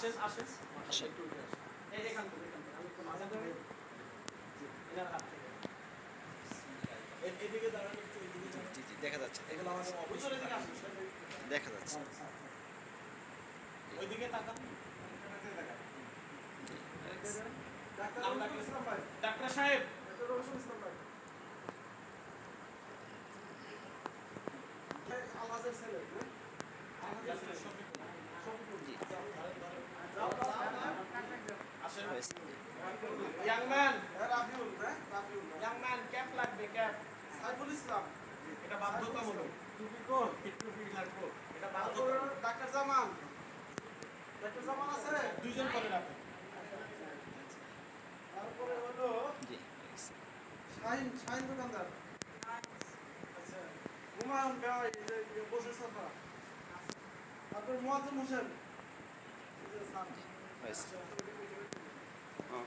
আসেন আসেন। আসেন। একটু উঠে আসেন। এই এখান থেকে এখান থেকে। আমি মাঝে ধরে এনার হাত থেকে। এদিকে দাঁড়ান একটু এদিকে জি জি দেখা যাচ্ছে। এগুলো আমাদের অফিস এদিকে আসুন দেখা যাচ্ছে। ওইদিকে তাকান। ডাক্তার সাহেব। আলাদের ছেলে জি আসেন হয়েছে young man Rafiul Rafiul young man cap লাগবে ক্যাপ সাইফুল ইসলাম। এটা বাধ্যতামূলক। টুপি কো টুপি লাগবে এটা বাধ্যতামূলক। ডাক্তার জামান। ডাক্তার জামান আছে? দুইজন করে রাখেন তারপরে হলো জি। শাহিন শাহিন দোকানদার। আচ্ছা হুমায়ুন ভাই বসে সাফা তারপরে মুয়াজ্জম হোসেন। এই যে স্যার। হয়েছে হ্যাঁ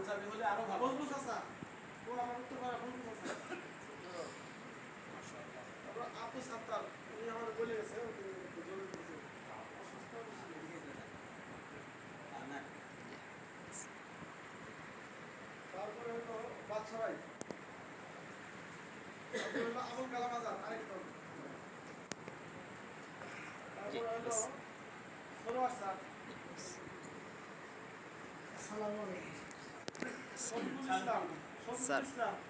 পাঞ্জাবি হলে আরও ভালো। ফজলু চাচা ও আমার উত্তর পাড়া ফজলু চাচা তারপর আব্দুল সাত্তার উনি আমার বলে গেছে তারপরে হলো বাদশা তারপরে হলো আবুল কালাম আজাদ আরেকজন তারপরে হলো সরোয়ার স্যার। আসসালামু আলাইকুম। 是，是。